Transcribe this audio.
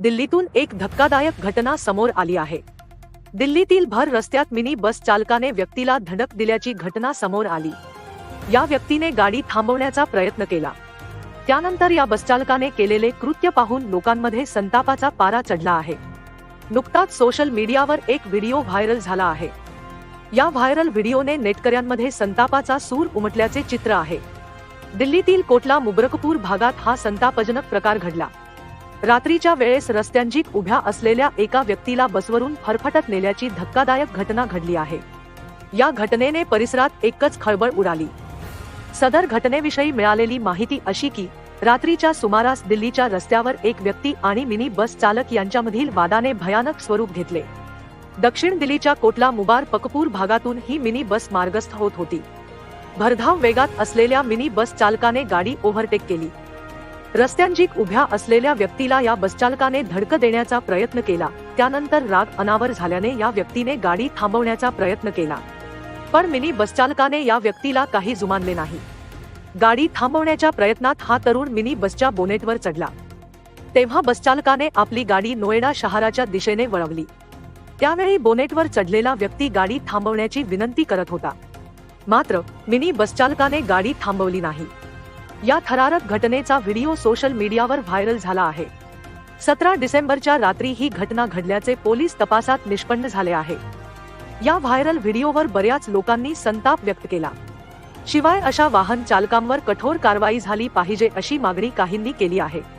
दिल्लीतून एक धक्कादायक घटना समोर आली आहे. दिल्लीतील भर रस्त्यात मिनी बस चालकाने व्यक्तीला धडक दिल्याची घटना समोर आली. या व्यक्तीने गाडी थांबवण्याचा प्रयत्न केला. त्यानंतर या बसचालकाने केलेले कृत्य पाहून लोकांमध्ये संतापाचा पारा चढला आहे. नुकताच सोशल मीडियावर एक व्हिडिओ व्हायरल झाला आहे. या व्हायरल व्हिडिओने नेटकऱ्यांमध्ये संतापाचा सूर उमटल्याचे चित्र आहे. दिल्लीतील कोटला मुबरकपूर भागात हा संतापजनक प्रकार घडला. रात्रीच्या वेळेस रस्त्यांची उभ्या असलेल्या एका व्यक्तीला बसवरून फरफटत नेल्याची धक्कादायक घटना घडली आहे. या घटनेने परिसरात एकच खळबळ उडाली. सदर घटनेविषयी मिळालेली माहिती अशी की रात्रीच्या सुमारास दिल्लीच्या रस्त्यावर एक व्यक्ती आणि मिनी बस चालक यांच्यामधील वादाने भयानक स्वरूप घेतले. दक्षिण दिल्लीच्या कोटला मुबार पकपूर भागातून ही मिनी बस मार्गस्थ होत होती. भरधाव वेगात असलेल्या मिनी बस चालकाने गाडी ओव्हरटेक केली. रस्त्यांजीक उभ्या असलेल्या व्यक्तीला या बसचालकाने धडक देण्याचा प्रयत्न केला. त्यानंतर राग अनावर झाल्याने या व्यक्तीने गाडी थांबवण्याचा प्रयत्न केला. पण मिनी बसचालकाने या व्यक्तीला काही जुमानले नाही. गाडी थांबवण्याच्या प्रयत्नात हा तरुण मिनी बसच्या बोनेटवर चढला. तेव्हा बसचालकाने आपली गाडी नोएडा शहराच्या दिशेने वळवली. त्यावेळी बोनेटवर चढलेला व्यक्ती गाडी थांबवण्याची विनंती करत होता. मात्र मिनी बसचालकाने गाडी थांबवली नाही. या थरारक घटनेचा व्हिडिओ सोशल मीडियावर व्हायरल झाला आहे. सतरा डिसेंबरच्या रात्री ही घटना घडल्याचे पोलीस तपासात निष्पन्न झाले आहे. या व्हायरल व्हिडिओवर बऱ्याच लोकांनी संताप व्यक्त केला. शिवाय अशा वाहन चालकांवर कठोर कारवाई झाली पाहिजे अशी मागणी काहींनी केली आहे.